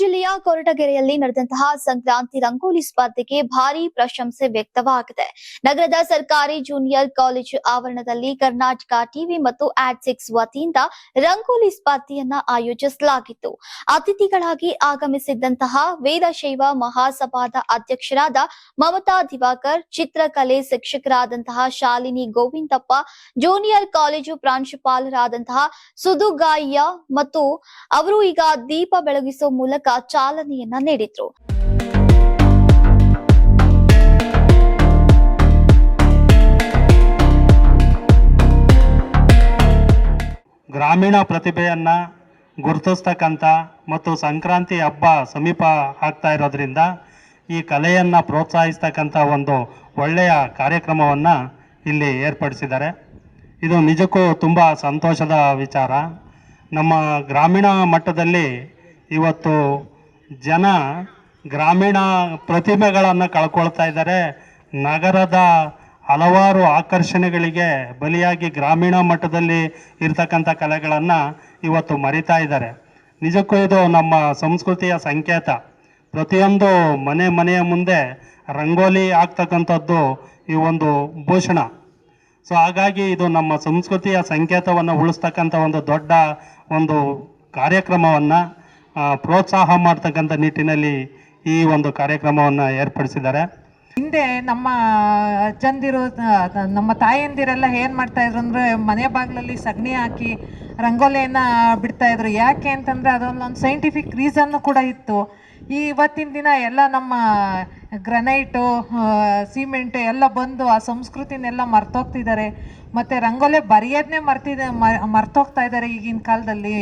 ಜಿಲ್ಲೆಯ ಕೊರಟಗೆರೆಯಲ್ಲಿ ನಡೆದಂತಹ ಸಂಕ್ರಾಂತಿ ರಂಗೋಲಿ ಸ್ಪರ್ಧೆಗೆ ಭಾರಿ ಪ್ರಶಂಸೆ ವ್ಯಕ್ತವಾಗಿದೆ. ನಗರದ ಸರ್ಕಾರಿ ಜೂನಿಯರ್ ಕಾಲೇಜು ಆವರಣದಲ್ಲಿ ಕರ್ನಾಟಕ ಟಿವಿ ಮತ್ತು ಆಡ್ ವತಿಯಿಂದ ರಂಗೋಲಿ ಸ್ಪರ್ಧೆಯನ್ನ ಆಯೋಜಿಸಲಾಗಿತ್ತು. ಅತಿಥಿಗಳಾಗಿ ಆಗಮಿಸಿದ್ದಂತಹ ವೇದಶೈವ ಮಹಾಸಭಾದ ಅಧ್ಯಕ್ಷರಾದ ಮಮತಾ ದಿವಾಕರ್, ಚಿತ್ರಕಲೆ ಶಿಕ್ಷಕರಾದಂತಹ ಶಾಲಿನಿ ಗೋವಿಂದಪ್ಪ, ಜೂನಿಯರ್ ಕಾಲೇಜು ಪ್ರಾಂಶುಪಾಲರಾದಂತಹ ಸುದುಗಾಯ್ಯ ಮತ್ತು ಅವರು ಈಗ ದೀಪ ಬೆಳಗಿಸುವ ಮೂಲಕ ಚಾಲನೆಯನ್ನ ನೀಡಿದ್ರು. ಗ್ರಾಮೀಣ ಪ್ರತಿಭೆಯನ್ನು ಗುರುತಿಸ್ತಕ್ಕಂಥ ಮತ್ತು ಸಂಕ್ರಾಂತಿ ಹಬ್ಬ ಸಮೀಪ ಆಗ್ತಾ ಇರೋದ್ರಿಂದ ಈ ಕಲೆಯನ್ನು ಪ್ರೋತ್ಸಾಹಿಸ್ತಕ್ಕಂಥ ಒಂದು ಒಳ್ಳೆಯ ಕಾರ್ಯಕ್ರಮವನ್ನು ಇಲ್ಲಿ ಏರ್ಪಡಿಸಿದ್ದಾರೆ. ಇದು ನಿಜಕ್ಕೂ ತುಂಬ ಸಂತೋಷದ ವಿಚಾರ. ನಮ್ಮ ಗ್ರಾಮೀಣ ಮಟ್ಟದಲ್ಲಿ ಇವತ್ತು ಜನ ಗ್ರಾಮೀಣ ಪ್ರತಿಮೆಗಳನ್ನು ಕಳ್ಕೊಳ್ತಾ ಇದ್ದಾರೆ. ನಗರದ ಹಲವಾರು ಆಕರ್ಷಣೆಗಳಿಗೆ ಬಲಿಯಾಗಿ ಗ್ರಾಮೀಣ ಮಟ್ಟದಲ್ಲಿ ಇರ್ತಕ್ಕಂಥ ಕಲೆಗಳನ್ನು ಇವತ್ತು ಮರಿತಾ ಇದ್ದಾರೆ. ನಿಜಕ್ಕೂ ಇದು ನಮ್ಮ ಸಂಸ್ಕೃತಿಯ ಸಂಕೇತ. ಪ್ರತಿಯೊಂದು ಮನೆ ಮನೆಯ ಮುಂದೆ ರಂಗೋಲಿ ಆಗ್ತಕ್ಕಂಥದ್ದು ಈ ಒಂದು ಭೂಷಣ. ಸೊ, ಹಾಗಾಗಿ ಇದು ನಮ್ಮ ಸಂಸ್ಕೃತಿಯ ಸಂಕೇತವನ್ನು ಉಳಿಸ್ತಕ್ಕಂಥ ಒಂದು ದೊಡ್ಡ ಒಂದು ಕಾರ್ಯಕ್ರಮವನ್ನು ಪ್ರೋತ್ಸಾಹ ಮಾಡ್ತಕ್ಕಂಥ ನಿಟ್ಟಿನಲ್ಲಿ ಈ ಒಂದು ಕಾರ್ಯಕ್ರಮವನ್ನು ಏರ್ಪಡಿಸಿದ್ದಾರೆ. ಹಿಂದೆ ನಮ್ಮ ಅಜ್ಜಂದಿರು ನಮ್ಮ ತಾಯಂದಿರೆಲ್ಲ ಏನು ಮಾಡ್ತಾ ಇದ್ರು ಅಂದ್ರೆ ಮನೆ ಬಾಗಿಲಲ್ಲಿ ಸಗಣಿ ಹಾಕಿ ರಂಗೋಲಿಯನ್ನು ಬಿಡ್ತಾ ಇದ್ರು. ಯಾಕೆ ಅಂತಂದರೆ ಅದೊಂದೊಂದು ಸೈಂಟಿಫಿಕ್ ರೀಸನ್ನು ಕೂಡ ಇತ್ತು. ಈ ಇವತ್ತಿನ ದಿನ ಎಲ್ಲ ನಮ್ಮ ಗ್ರನೈಟು ಸಿಮೆಂಟು ಎಲ್ಲ ಬಂದು ಆ ಸಂಸ್ಕೃತಿನೆಲ್ಲ ಮರ್ತೋಗ್ತಿದ್ದಾರೆ. ಮತ್ತು ರಂಗೋಲಿ ಬರೆಯೋದನ್ನೇ ಮರ್ತಿದೆ ಮರ್ತೋಗ್ತಾ ಇದ್ದಾರೆ ಈಗಿನ ಕಾಲದಲ್ಲಿ.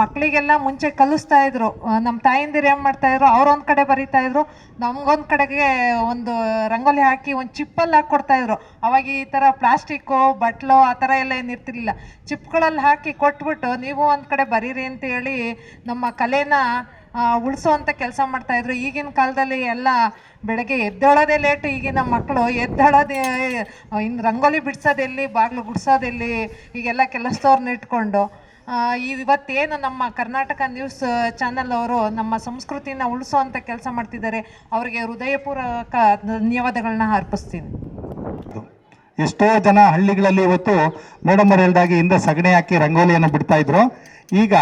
ಮಕ್ಕಳಿಗೆಲ್ಲ ಮುಂಚೆ ಕಲಿಸ್ತಾ ಇದ್ರು. ನಮ್ಮ ತಾಯಂದಿರು ಏನು ಮಾಡ್ತಾ ಇದ್ರು? ಅವ್ರೊಂದು ಕಡೆ ಬರೀತಾ ಇದ್ರು. ನಮ್ಗೊಂದು ಕಡೆಗೆ ಒಂದು ರಂಗೋಲಿ ಹಾಕಿ ಒಂದು ಚಿಪ್ಪಲ್ಲಿ ಹಾಕಿ ಕೊಡ್ತಾ ಇದ್ರು. ಅವಾಗ ಈ ಥರ ಪ್ಲಾಸ್ಟಿಕ್ಕು, ಬಟ್ಲು, ಆ ಥರ ಎಲ್ಲ ಏನು ಇರ್ತಿರ್ಲಿಲ್ಲ. ಚಿಪ್ಗಳಲ್ಲಿ ಹಾಕಿ ಕೊಟ್ಬಿಟ್ಟು, ನೀವು ಒಂದು ಕಡೆ ಬರೀರಿ ಅಂತ ಹೇಳಿ ನಮ್ಮ ಕಲೆನ ಉಳಿಸೋವಂಥ ಕೆಲಸ ಮಾಡ್ತಾಯಿದ್ರು ಈಗಿನ ಕಾಲದಲ್ಲಿ ಎಲ್ಲ ಬೆಳಗ್ಗೆ ಎದ್ದೇಳೋದೇ ಲೇಟ್ ಈಗಿನ ಮಕ್ಕಳು ಎದ್ದೇಳೋದೇ ಇನ್ನು ರಂಗೋಲಿ ಬಿಡ್ಸೋದೆಲ್ಲಿ, ಬಾಗಿಲು ಗುಡಿಸೋದೆಲ್ಲಿ, ಈಗೆಲ್ಲ ಕೆಲಸದವ್ರನ್ನ ಇಟ್ಕೊಂಡು ಈ ಇವತ್ತೇನು ನಮ್ಮ ಕರ್ನಾಟಕ ನ್ಯೂಸ್ ಚಾನಲ್ ಅವರು ನಮ್ಮ ಸಂಸ್ಕೃತಿನ ಉಳಿಸುವಂಥ ಕೆಲಸ ಮಾಡ್ತಿದ್ದಾರೆ. ಅವರಿಗೆ ಹೃದಯಪೂರ್ವಕ ಧನ್ಯವಾದಗಳನ್ನ ಅರ್ಪಿಸ್ತೀನಿ. ಎಷ್ಟೋ ಜನ ಹಳ್ಳಿಗಳಲ್ಲಿ ಇವತ್ತು ಮೇಡಮ್ ಅವ್ರು ಹೇಳ್ದಾಗೆ ಹಿಂದೆ ಸಗಣಿ ಹಾಕಿ ರಂಗೋಲಿಯನ್ನು ಬಿಡ್ತಾ ಇದ್ರು. ಈಗ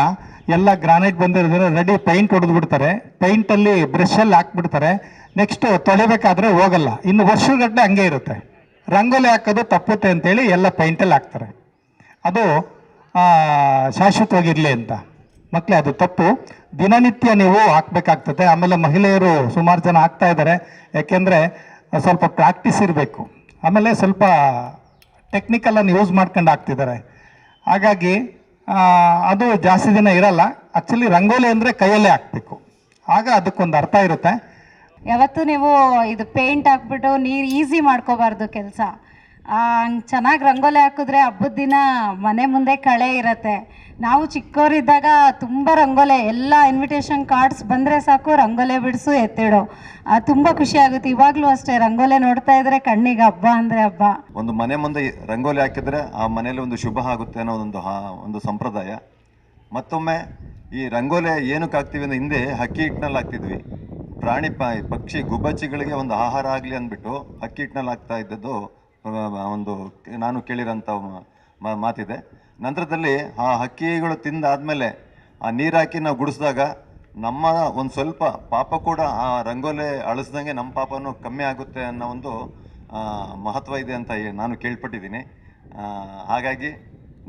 ಎಲ್ಲ ಗ್ರಾನೈಟ್ ಬಂದಿರೋದ್ರೆ ರೆಡಿ ಪೈಂಟ್ ಹೊಡೆದು ಬಿಡ್ತಾರೆ ಪೈಂಟಲ್ಲಿ ಬ್ರಷಲ್ಲಿ ಹಾಕ್ಬಿಡ್ತಾರೆ. ನೆಕ್ಸ್ಟ್ ತೊಳಿಬೇಕಾದ್ರೆ ಹೋಗಲ್ಲ. ಇನ್ನು ವರ್ಷಗಟ್ಟಲೆ ಹಂಗೆ ಇರುತ್ತೆ. ರಂಗೋಲಿ ಹಾಕೋದು ತಪ್ಪುತ್ತೆ ಅಂತೇಳಿ ಎಲ್ಲ ಪೈಂಟಲ್ಲಿ ಹಾಕ್ತಾರೆ. ಅದು ಶಾಶ್ವತವಾಗಿರಲಿ ಅಂತ. ಮಕ್ಕಳೇ ಅದು ತಪ್ಪು. ದಿನನಿತ್ಯ ನೀವು ಹಾಕ್ಬೇಕಾಗ್ತದೆ. ಆಮೇಲೆ ಮಹಿಳೆಯರು ಸುಮಾರು ಜನ ಹಾಕ್ತಾ ಇದ್ದಾರೆ. ಯಾಕೆಂದರೆ ಸ್ವಲ್ಪ ಪ್ರಾಕ್ಟೀಸ್ ಇರಬೇಕು. ಆಮೇಲೆ ಸ್ವಲ್ಪ ಟೆಕ್ನಿಕಲನ್ನು ಯೂಸ್ ಮಾಡ್ಕೊಂಡು ಹಾಕ್ತಿದ್ದಾರೆ. ಹಾಗಾಗಿ ಅದು ಜಾಸ್ತಿ ದಿನ ಇರಲ್ಲ. ಆ್ಯಕ್ಚುಲಿ ರಂಗೋಲಿ ಅಂದರೆ ಕೈಯಲ್ಲೇ ಹಾಕ್ಬೇಕು. ಆಗ ಅದಕ್ಕೊಂದು ಅರ್ಥ ಇರುತ್ತೆ. ಯಾವತ್ತೂ ನೀವು ಇದು ಪೇಂಟ್ ಹಾಕ್ಬಿಟ್ಟು ನೀರು ಈಸಿ ಮಾಡ್ಕೋಬಾರ್ದು ಕೆಲಸ. ಹಂಗೆ ಚೆನ್ನಾಗಿ ರಂಗೋಲಿ ಹಾಕಿದ್ರೆ ಹಬ್ಬದ ದಿನ ಮನೆ ಮುಂದೆ ಕಳೆ ಇರತ್ತೆ. ನಾವು ಚಿಕ್ಕವರಿದ್ದಾಗ ತುಂಬ ರಂಗೋಲೆ, ಎಲ್ಲ ಇನ್ವಿಟೇಷನ್ ಕಾರ್ಡ್ಸ್ ಬಂದರೆ ಸಾಕು, ರಂಗೋಲೆ ಬಿಡಿಸು, ಎತ್ತಿಡು. ತುಂಬ ಖುಷಿ ಆಗುತ್ತೆ. ಇವಾಗಲೂ ಅಷ್ಟೇ ರಂಗೋಲೆ ನೋಡ್ತಾ ಇದ್ರೆ ಕಣ್ಣಿಗೆ ಹಬ್ಬ ಅಂದರೆ ಹಬ್ಬ. ಒಂದು ಮನೆ ಮುಂದೆ ರಂಗೋಲಿ ಹಾಕಿದ್ರೆ ಆ ಮನೆಯಲ್ಲಿ ಒಂದು ಶುಭ ಆಗುತ್ತೆ ಅನ್ನೋ ಒಂದು ಒಂದು ಸಂಪ್ರದಾಯ. ಮತ್ತೊಮ್ಮೆ ಈ ರಂಗೋಲೆ ಏನಕ್ಕೆ ಹಾಕ್ತೀವಿ ಅಂದ್ರೆ ಹಿಂದೆ ಹಕ್ಕಿ ಹಿಟ್ಟಿನಲ್ಲಿ ಹಾಕ್ತಿದ್ವಿ. ಪ್ರಾಣಿ ಪಕ್ಷಿ, ಗುಬ್ಬಚ್ಚಿಗಳಿಗೆ ಒಂದು ಆಹಾರ ಆಗಲಿ ಅಂದ್ಬಿಟ್ಟು ಹಕ್ಕಿ ಹಿಟ್ಟಿನಲ್ಲಿ ಹಾಕ್ತಾ ಇದ್ದದ್ದು ಒಂದು ನಾನು ಕೇಳಿರೋಂಥ ಮಾತಿದೆ. ನಂತರದಲ್ಲಿ ಆ ಹಕ್ಕಿಗಳು ತಿಂದಾದಮೇಲೆ ಆ ನೀರು ಹಾಕಿ ನಾವು ಗುಡಿಸಿದಾಗ ನಮ್ಮ ಒಂದು ಸ್ವಲ್ಪ ಪಾಪ ಕೂಡ ಆ ರಂಗೋಲೆ ಅಳಿಸ್ದಂಗೆ ನಮ್ಮ ಪಾಪನೂ ಕಮ್ಮಿ ಆಗುತ್ತೆ ಅನ್ನೋ ಒಂದು ಮಹತ್ವ ಇದೆ ಅಂತ ನಾನು ಕೇಳ್ಪಟ್ಟಿದ್ದೀನಿ. ಹಾಗಾಗಿ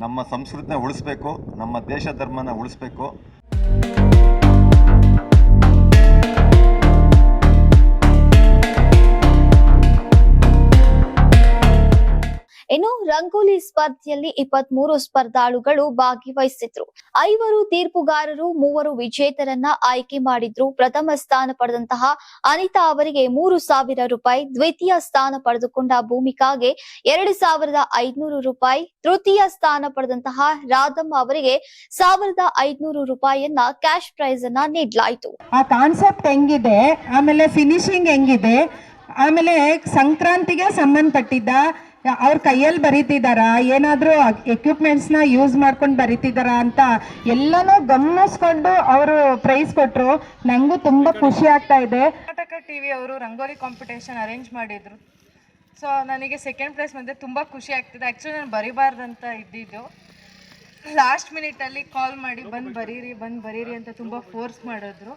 ನಮ್ಮ ಸಂಸ್ಕೃತಿನ ಉಳಿಸ್ಬೇಕು, ನಮ್ಮ ದೇಶ ಧರ್ಮನ ಉಳಿಸ್ಬೇಕು. ಇನ್ನು ರಂಗೋಲಿ ಸ್ಪರ್ಧೆಯಲ್ಲಿ ಇಪ್ಪತ್ತ್ ಮೂರು ಸ್ಪರ್ಧಾಳುಗಳು ಭಾಗವಹಿಸಿದ್ರು. ಐವರು ತೀರ್ಪುಗಾರರು, ಮೂವರು ವಿಜೇತರನ್ನ ಆಯ್ಕೆ ಮಾಡಿದ್ರು. ಪ್ರಥಮ ಸ್ಥಾನ ಪಡೆದಂತಹ ಅನಿತಾ ಅವರಿಗೆ ಮೂರು ಸಾವಿರ ರೂಪಾಯಿ, ದ್ವಿತೀಯ ಸ್ಥಾನ ಪಡೆದುಕೊಂಡ ಭೂಮಿಕಾಗೆ ಎರಡು ಸಾವಿರದ ಐದ್ನೂರು ರೂಪಾಯಿ, ತೃತೀಯ ಸ್ಥಾನ ಪಡೆದಂತಹ ರಾಧಮ್ಮ ಅವರಿಗೆ ಸಾವಿರದ ಐದ್ನೂರು ರೂಪಾಯಿಯನ್ನ ಕ್ಯಾಶ್ ಪ್ರೈಸ್ ಅನ್ನ ನೀಡಲಾಯಿತು. ಆ ಕಾನ್ಸೆಪ್ಟ್ ಹೆಂಗಿದೆ? ಆಮೇಲೆ ಫಿನಿಶಿಂಗ್ ಹೆಂಗಿದೆ? ಆಮೇಲೆ ಸಂಕ್ರಾಂತಿಗೆ ಸಂಬಂಧಪಟ್ಟಿದ್ದ ಅವ್ರ ಕೈಯಲ್ಲಿ ಬರೀತಿದಾರ, ಏನಾದರೂ ಎಕ್ವಿಪ್ಮೆಂಟ್ಸ್ನ ಯೂಸ್ ಮಾಡ್ಕೊಂಡು ಬರೀತಿದಾರ ಅಂತ ಎಲ್ಲನೂ ಗಮನಿಸ್ಕೊಂಡು ಅವರು ಪ್ರೈಸ್ ಕೊಟ್ಟರು ನನಗೂ ತುಂಬ ಖುಷಿ ಆಗ್ತಾ ಇದೆ. ಕರ್ನಾಟಕ ಟಿ ವಿ ಅವರು ರಂಗೋಲಿ ಕಾಂಪಿಟೇಷನ್ ಅರೇಂಜ್ ಮಾಡಿದರು. ಸೊ ನನಗೆ ಸೆಕೆಂಡ್ ಪ್ಲೇಸ್ ಬಂದರೆ ತುಂಬ ಖುಷಿ ಆಗ್ತಿದೆ. ಆ್ಯಕ್ಚುಲಿ ನಾನು ಬರಿಬಾರ್ದಂತ ಇದ್ದಿದ್ದು. ಲಾಸ್ಟ್ ಮಿನಿಟಲ್ಲಿ ಕಾಲ್ ಮಾಡಿ, ಬಂದು ಬರೀರಿ ಬಂದು ಬರೀರಿ ಅಂತ ತುಂಬ ಫೋರ್ಸ್ ಮಾಡಿದ್ರು.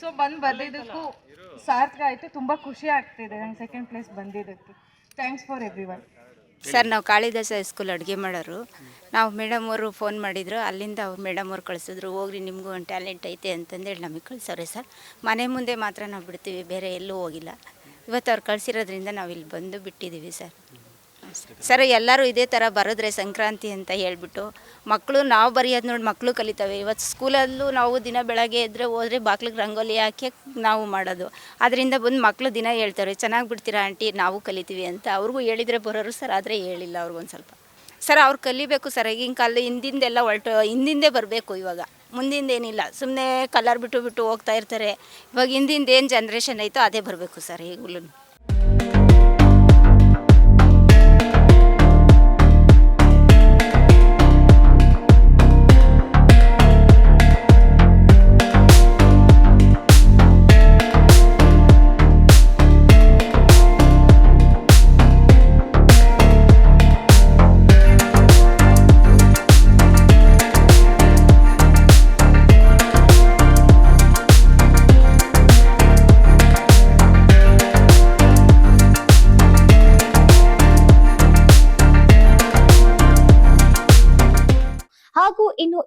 ಸೊ ಬಂದು ಬರೆದಿದ್ದಕ್ಕೂ ಸಾರ್ಥಕ ಆಯಿತು. ತುಂಬ ಖುಷಿ ಆಗ್ತಿದೆ ನಂಗೆ ಸೆಕೆಂಡ್ ಪ್ಲೇಸ್ ಬಂದಿದ್ದಕ್ಕೆ. Thanks for everyone sir ನಾವು ಕಾಳಿದಾಸ ಹೈಸ್ಕೂಲ್ ಅಡುಗೆ ಮಾಡೋರು. ನಾವು ಮೇಡಮ್ ಅವರು ಫೋನ್ ಮಾಡಿದ್ರು. ಅಲ್ಲಿಂದ ಅವ್ರು ಮೇಡಮ್ ಅವ್ರು ಕಳಿಸಿದ್ರು. ಹೋಗ್ರಿ ನಿಮಗೂ ಒಂದು ಟ್ಯಾಲೆಂಟ್ ಐತೆ ಅಂತಂದೇಳಿ ನಮಗೆ ಕಳಿಸವ್ರೆ ಸರ್. ಮನೆ ಮುಂದೆ ಮಾತ್ರ ನಾವು ಬಿಡ್ತೀವಿ ಬೇರೆ ಎಲ್ಲೂ ಹೋಗಿಲ್ಲ. ಇವತ್ತು ಅವ್ರು ಕಳಿಸಿರೋದ್ರಿಂದ ನಾವು ಇಲ್ಲಿ ಬಂದು ಬಿಟ್ಟಿದ್ದೀವಿ ಸರ್. ಸರ್, ಎಲ್ಲರೂ ಇದೇ ಥರ ಬರೋದ್ರೆ ಸಂಕ್ರಾಂತಿ ಅಂತ ಹೇಳಿಬಿಟ್ಟು ಮಕ್ಕಳು ನಾವು ಬರೆಯೋದು ನೋಡಿ ಮಕ್ಕಳು ಕಲಿತವೆ. ಇವತ್ತು ಸ್ಕೂಲಲ್ಲೂ ನಾವು ದಿನ ಬೆಳಗ್ಗೆ ಎದ್ದರೆ ಹೋದರೆ ಬಾಗ್ಲಿಗೆ ರಂಗೋಲಿ ಹಾಕಿ ನಾವು ಮಾಡೋದು. ಅದರಿಂದ ಬಂದು ಮಕ್ಕಳು ದಿನ ಹೇಳ್ತಾರೆ, ಚೆನ್ನಾಗಿ ಬಿಡ್ತೀರಾ ಆಂಟಿ? ನಾವು ಕಲಿತೀವಿ ಅಂತ. ಅವ್ರಿಗೂ ಹೇಳಿದರೆ ಬರೋರು ಸರ್, ಆದರೆ ಹೇಳಿಲ್ಲ ಅವ್ರಿಗೊಂದು ಸ್ವಲ್ಪ. ಸರ್, ಅವ್ರು ಕಲಿಬೇಕು ಸರ್, ಈಗಿನ ಕಾಲ ಹಿಂದಿಂದೆಲ್ಲ ಹೊರಟು, ಹಿಂದಿಂದೇ ಬರಬೇಕು ಇವಾಗ. ಮುಂದಿಂದೇನಿಲ್ಲ ಸುಮ್ಮನೆ ಕಲರ್ ಬಿಟ್ಟು ಬಿಟ್ಟು ಹೋಗ್ತಾ ಇರ್ತಾರೆ. ಇವಾಗ ಹಿಂದಿಂದೇನು ಜನ್ರೇಷನ್ ಐತೋ ಅದೇ ಬರಬೇಕು ಸರ್ ಈಗಲೂ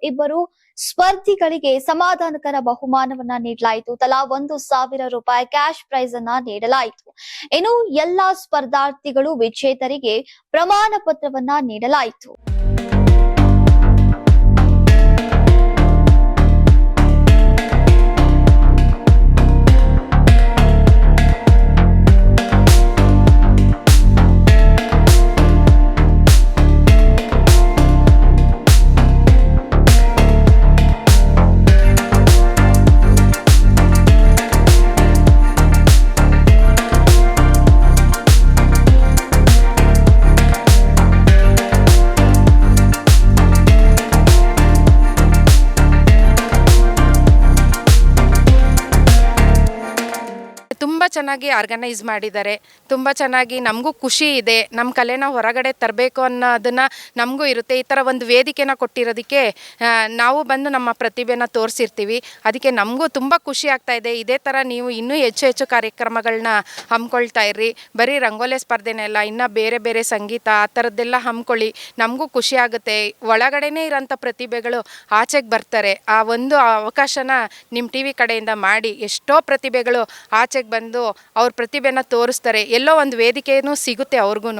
ಇಬ್ಬರು ಸ್ಪರ್ಧಿಗಳಿಗೆ ಸಮಾಧಾನಕರ ಬಹುಮಾನವನ್ನ ನೀಡಲಾಯಿತು. ತಲಾ ಒಂದು ಸಾವಿರ ರೂಪಾಯಿ ಕ್ಯಾಶ್ ಪ್ರೈಸ್ ಅನ್ನ ನೀಡಲಾಯಿತು. ಇನ್ನು ಎಲ್ಲಾ ಸ್ಪರ್ಧಾರ್ಥಿಗಳು ವಿಜೇತರಿಗೆ ಪ್ರಮಾಣ ಪತ್ರವನ್ನ ನೀಡಲಾಯಿತು. ಚೆನ್ನಾಗಿ ಆರ್ಗನೈಸ್ ಮಾಡಿದ್ದಾರೆ. ತುಂಬ ಚೆನ್ನಾಗಿ ನಮಗೂ ಖುಷಿ ಇದೆ. ನಮ್ಮ ಕಲೆನ ಹೊರಗಡೆ ತರಬೇಕು ಅನ್ನೋದನ್ನು ನಮಗೂ ಇರುತ್ತೆ. ಈ ಥರ ಒಂದು ವೇದಿಕೆನ ಕೊಟ್ಟಿರೋದಕ್ಕೆ ನಾವು ಬಂದು ನಮ್ಮ ಪ್ರತಿಭೆನ ತೋರಿಸಿರ್ತೀವಿ. ಅದಕ್ಕೆ ನಮಗೂ ತುಂಬ ಖುಷಿ ಆಗ್ತಾ ಇದೆ. ಇದೇ ಥರ ನೀವು ಇನ್ನೂ ಹೆಚ್ಚು ಹೆಚ್ಚು ಕಾರ್ಯಕ್ರಮಗಳನ್ನ ಹಮ್ಮಿಕೊಳ್ತಾ ಇರ್ರಿ. ಬರೀ ರಂಗೋಲೆ ಸ್ಪರ್ಧೆನೇ ಅಲ್ಲ, ಇನ್ನೂ ಬೇರೆ ಬೇರೆ ಸಂಗೀತ ಆ ಥರದ್ದೆಲ್ಲ ಹಮ್ಮಿಕೊಳ್ಳಿ ನಮಗೂ ಖುಷಿ ಆಗುತ್ತೆ. ಒಳಗಡೆನೇ ಇರೋಂಥ ಪ್ರತಿಭೆಗಳು ಆಚೆಗೆ ಬರ್ತಾರೆ. ಆ ಒಂದು ಅವಕಾಶನ ನಿಮ್ಮ ಟಿ ವಿ ಕಡೆಯಿಂದ ಮಾಡಿ. ಎಷ್ಟೋ ಪ್ರತಿಭೆಗಳು ಆಚೆಗೆ ಬಂದು ಅವ್ರ ಪ್ರತಿಭೆನ ತೋರಿಸ್ತಾರೆ. ಎಲ್ಲೋ ಒಂದು ವೇದಿಕೆನೂ ಸಿಗುತ್ತೆ ಅವ್ರಿಗೂ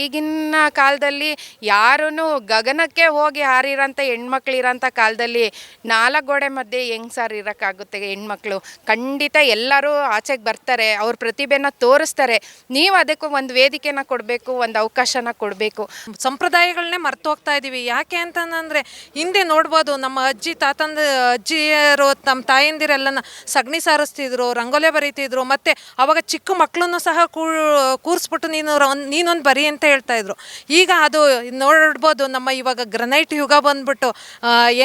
ಈಗಿನ ಕಾಲದಲ್ಲಿ ಯಾರೂ ಗಗನಕ್ಕೆ ಹೋಗಿ ಹಾರಿರೋಂಥ ಹೆಣ್ಮಕ್ಳು ಇರೋಂಥ ಕಾಲದಲ್ಲಿ ನಾಲ್ಕು ಗೋಡೆ ಮಧ್ಯೆ ಹೆಂಗ್ ಸಾರ್ ಇರೋಕ್ಕಾಗುತ್ತೆ ಹೆಣ್ಮಕ್ಳು? ಖಂಡಿತ ಎಲ್ಲರೂ ಆಚೆಗೆ ಬರ್ತಾರೆ, ಅವ್ರ ಪ್ರತಿಭೆನ ತೋರಿಸ್ತಾರೆ. ನೀವು ಅದಕ್ಕೂ ಒಂದು ವೇದಿಕೆನ ಕೊಡಬೇಕು, ಒಂದು ಅವಕಾಶನ ಕೊಡಬೇಕು. ಸಂಪ್ರದಾಯಗಳನ್ನೇ ಮರ್ತು ಹೋಗ್ತಾ ಇದ್ದೀವಿ ಯಾಕೆ ಅಂತಂದ್ರೆ ಹಿಂದೆ ನೋಡ್ಬೋದು ನಮ್ಮ ಅಜ್ಜಿ, ತಾತಂದ ಅಜ್ಜಿಯರು ನಮ್ಮ ತಾಯಂದಿರೆಲ್ಲನ ಸಗಣಿ ಸಾರಿಸ್ತಿದ್ರು, ರಂಗೋಲೆ ಬರೀತಿದ್ರು, ಮತ್ತೆ ಅವಾಗ ಚಿಕ್ಕ ಮಕ್ಕಳನ್ನು ಸಹ ಕೂರಿಸ್ಬಿಟ್ಟು ನೀನು ನೀನೊಂದು ಬರಿ ಅಂತ ಹೇಳ್ತಾ ಇದ್ರು. ಈಗ ಅದು ನೋಡ್ಬೋದು, ನಮ್ಮ ಇವಾಗ ಗ್ರನೈಟ್ ಯುಗ ಬಂದ್ಬಿಟ್ಟು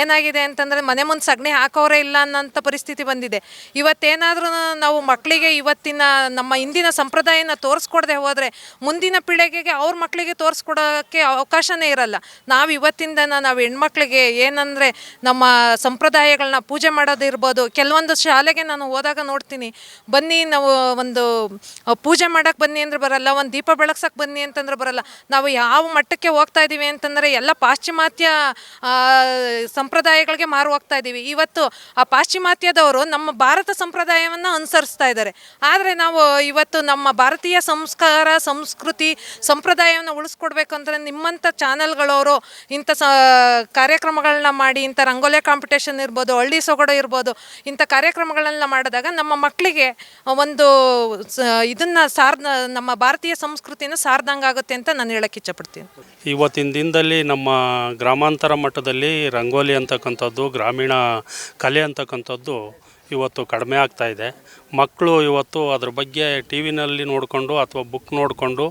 ಏನಾಗಿದೆ ಅಂತಂದರೆ ಮನೆ ಮುಂದೆ ಸಗಣಿ ಹಾಕೋರೇ ಇಲ್ಲ ಅನ್ನೋಂಥ ಪರಿಸ್ಥಿತಿ ಬಂದಿದೆ. ಇವತ್ತೇನಾದರೂ ನಾವು ಮಕ್ಕಳಿಗೆ ಇವತ್ತಿನ ನಮ್ಮ ಹಿಂದಿನ ಸಂಪ್ರದಾಯನ ತೋರಿಸ್ಕೊಡದೆ ಹೋದರೆ, ಮುಂದಿನ ಪೀಳಿಗೆಗೆ ಅವ್ರ ಮಕ್ಕಳಿಗೆ ತೋರಿಸ್ಕೊಡೋಕ್ಕೆ ಅವಕಾಶನೇ ಇರಲ್ಲ. ನಾವು ಇವತ್ತಿಂದನ ನಾವು ಹೆಣ್ಮಕ್ಳಿಗೆ ಏನಂದರೆ ನಮ್ಮ ಸಂಪ್ರದಾಯಗಳನ್ನ ಪೂಜೆ ಮಾಡೋದಿರ್ಬೋದು. ಕೆಲವೊಂದು ಶಾಲೆಗೆ ನಾನು ಹೋದಾಗ ನೋಡ್ತೀನಿ. ಬನ್ನಿ ನಾವು ಒಂದು ಪೂಜೆ ಮಾಡೋಕ್ಕೆ ಬನ್ನಿ ಅಂದ್ರೆ ಬರಲ್ಲ, ಒಂದು ದೀಪ ಬೆಳಗ್ಸಕ್ಕೆ ಬನ್ನಿ ಅಂತಂದ್ರೆ ಬರಲ್ಲ. ನಾವು ಯಾವ ಮಟ್ಟಕ್ಕೆ ಹೋಗ್ತಾ ಇದ್ದೀವಿ ಅಂತಂದರೆ ಎಲ್ಲ ಪಾಶ್ಚಿಮಾತ್ಯ ಸಂಪ್ರದಾಯಗಳಿಗೆ ಮಾರು ಹೋಗ್ತಾ ಇದ್ದೀವಿ ಇವತ್ತು ಆ ಪಾಶ್ಚಿಮಾತ್ಯದವರು ನಮ್ಮ ಭಾರತ ಸಂಪ್ರದಾಯವನ್ನು ಅನುಸರಿಸ್ತಾ ಇದ್ದಾರೆ. ಆದರೆ ನಾವು ಇವತ್ತು ನಮ್ಮ ಭಾರತೀಯ ಸಂಸ್ಕಾರ, ಸಂಸ್ಕೃತಿ, ಸಂಪ್ರದಾಯವನ್ನು ಉಳಿಸ್ಕೊಡ್ಬೇಕು ಅಂದರೆ ನಿಮ್ಮಂಥ ಚಾನೆಲ್ಗಳವರು ಇಂಥ ಸ, ಕಾರ್ಯಕ್ರಮಗಳನ್ನ ಮಾಡಿ, ಇಂಥ ರಂಗೋಲೆ ಕಾಂಪಿಟೇಷನ್ ಇರ್ಬೋದು, ಹಳ್ಳಿ ಸೊಗಡು ಇರ್ಬೋದು, ಇಂಥ ಕಾರ್ಯಕ್ರಮಗಳನ್ನ ಮಾಡಿದಾಗ ನಮ್ಮ ಮಕ್ಕಳಿಗೆ ಒಂದು ಇದನ್ನ ಸಾರ್ದ, ನಮ್ಮ ಭಾರತೀಯ ಸಂಸ್ಕೃತಿನ ಸಾರ್ದಂಗಾಗುತ್ತೆ ಅಂತ ನಾನು ಹೇಳಕ್ಕೆ ಇಚ್ಛಪಡ್ತೀನಿ. ಇವತ್ತಿನ ದಿನದಲ್ಲಿ ನಮ್ಮ ಗ್ರಾಮಾಂತರ ಮಟ್ಟದಲ್ಲಿ ರಂಗೋಲಿ ಅಂತಕ್ಕಂಥದ್ದು, ಗ್ರಾಮೀಣ ಕಲೆ ಅಂತಕ್ಕಂಥದ್ದು ಇವತ್ತು ಕಡಿಮೆ ಆಗ್ತಾ ಇದೆ. ಮಕ್ಕಳು ಇವತ್ತು ಅದ್ರ ಬಗ್ಗೆ ಟಿ ವಿನಲ್ಲಿ ನೋಡಿಕೊಂಡು ಅಥವಾ ಬುಕ್ ನೋಡಿಕೊಂಡು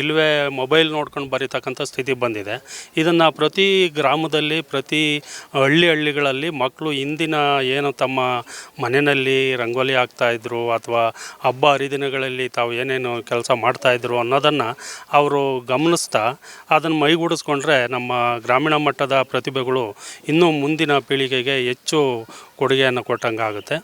ಇಲ್ಲವೇ ಮೊಬೈಲ್ ನೋಡ್ಕೊಂಡು ಬರೀತಕ್ಕಂಥ ಸ್ಥಿತಿ ಬಂದಿದೆ. ಇದನ್ನು ಪ್ರತಿ ಗ್ರಾಮದಲ್ಲಿ, ಪ್ರತಿ ಹಳ್ಳಿ ಹಳ್ಳಿಗಳಲ್ಲಿ ಮಕ್ಕಳು ಇಂದಿನ ಏನು ತಮ್ಮ ಮನೆಯಲ್ಲಿ ರಂಗೋಲಿ ಹಾಕ್ತಾಯಿದ್ರು ಅಥವಾ ಹಬ್ಬ ಹರಿದಿನಗಳಲ್ಲಿ ತಾವು ಏನೇನು ಕೆಲಸ ಮಾಡ್ತಾಯಿದ್ರು ಅನ್ನೋದನ್ನು ಅವರು ಗಮನಿಸ್ತಾ ಅದನ್ನು ಮೈಗೂಡಿಸ್ಕೊಂಡ್ರೆ ನಮ್ಮ ಗ್ರಾಮೀಣ ಮಟ್ಟದ ಪ್ರತಿಭೆಗಳು ಇನ್ನೂ ಮುಂದಿನ ಪೀಳಿಗೆಗೆ ಹೆಚ್ಚು ಕೊಡುಗೆಯನ್ನು ಕೊಟ್ಟಂಗೆ ಆಗುತ್ತೆ